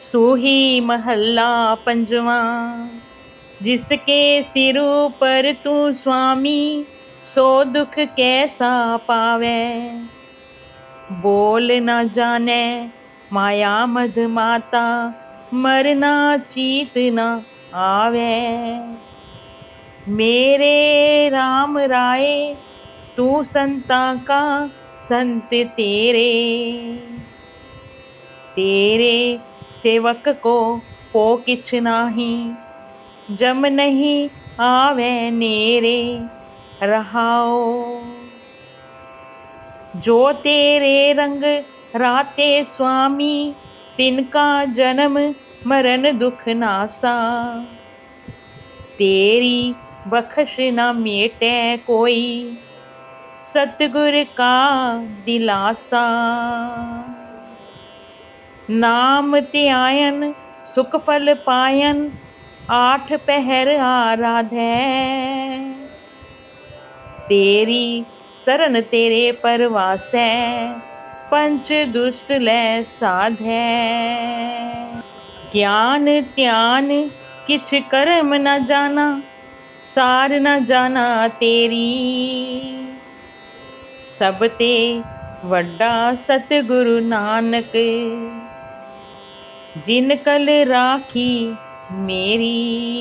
सोही महल्ला पंजवा, जिसके सिरों पर तू स्वामी, सो दुख कैसा पावे? बोल न जाने माया मध माता, मरना चीत न आवे। मेरे राम राय, तू संता का संत तेरे। तेरे सेवक को को किछ नाही। जम नहीं आवे नेरे, रहाओ। जो तेरे रंग राते स्वामी, तिनका जन्म मरण दुख नासा। तेरी बख्श न मेटे कोई, सतगुर का दिलासा। नाम त्यायन आयन सुख फल पायन, आठ पहर आराधे। तेरी शरण तेरे परवास पंच दुष्ट लय साध। ज्ञान त्यान, किछ कर्म न जाना, सार न जाना तेरी। सब ते वड्डा सतगुरु नानक। जिन कल राखी मेरी।